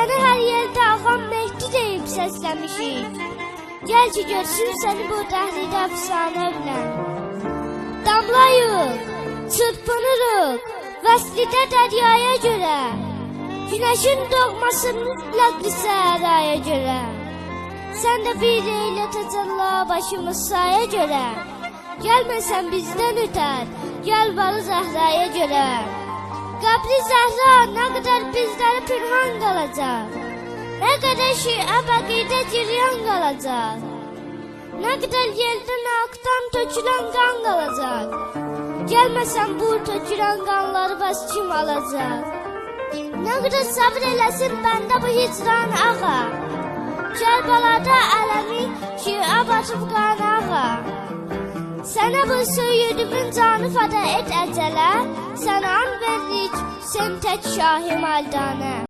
Səni hər yerdə ağam Mehdi deyib səsləmişik. Gəl ki görsün səni bu dəhlidə əfsanə bilən. Damlayıq, çırpınırıq, vəslidə dəryaya görə. Günəşin doğması mütləq səhəraya görə. Sən də bir eylə təcəlla başımız saya görə. Gəlməsən bizdən ötər, gəl varı Zəhraya görə. Qəbri Zəhra nə qədər bizləri pünhan qalacaq. Nə qədər şiə bəqidə ciryan qalacaq. Nə qədər yerdən aktan tökülən qan qalacaq. Gəlməsən bu tökülən qanları bəs kim alacaq? Nə qədər səbr eləsin bəndə bu hicran ağa. Kərbalada ələmi şiə batıb qan ağa. Sənə bu söyüdümün canı fəda et əcələ, Sənə an veririk, sən tək şahim aldanə.